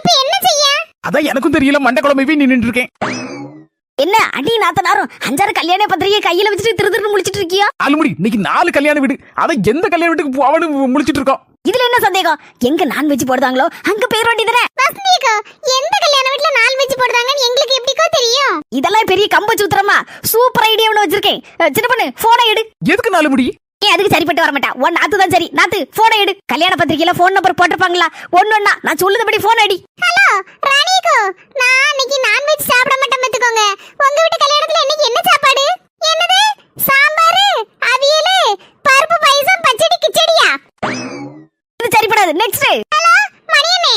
இப்போ என்ன செய்ய? அதான் எனக்கும் தெரியல மண்டை குழம்பு நின்னுட்டு இருக்கேன் என்ன அடி நாத்தனாரும் அஞ்சாறு கல்யாண பத்திரிகை கையில வச்சுட்டு திரு திருன்னு முழிச்சிட்டு இருக்கியா? நாலு முடி இன்னைக்கு நாலு கல்யாண வீடு. அதான் எந்த கல்யாண வீட்டுக்கு போவனு முடிச்சிட்டு இருக்கோம் இதுல என்ன சந்தேகம்? எங்க நான்வெஜ் போடுதாங்களோ? அங்க பேர் வேண்டியதுனே எந்த கல்யாண வீட்ல நான்வெஜ் போடுறாங்கன்னு எங்களுக்கு எப்படிக்கோ தெரியும். இதெல்லாம் பெரிய கம்ப சூத்திரமா. சூப்பர் ஐடியா ஒன்று வச்சிருக்கேன். சின்ன பொண்ணு போனை எடு. எதுக்கு நாலு முடி ஏன் அதுக்கு சரிப்பட்டு வர மாட்டா உன் நாத்து தான் சரி. நாத்து போனை எடு. கல்யாண பத்திரிகையில போன் நம்பர் போட்டிருப்பாங்களா? ஒன்னொன்னா நான் சொல்லுதபடி போன் அடி ஹலோ ராணிகோ நான் இன்னைக்கு நான்வெஜ் சாப்பிட மாட்டேன் பாத்துக்கோங்க உங்க வீட்டு கல்யாணத்துல இன்னைக்கு என்ன சாப்பாடு? என்னது? சாம்பாரு அவியல் பருப்பு பாயசம் பச்சடி கிச்சடியா? இது சரிப்படாது. Next hello மணியனே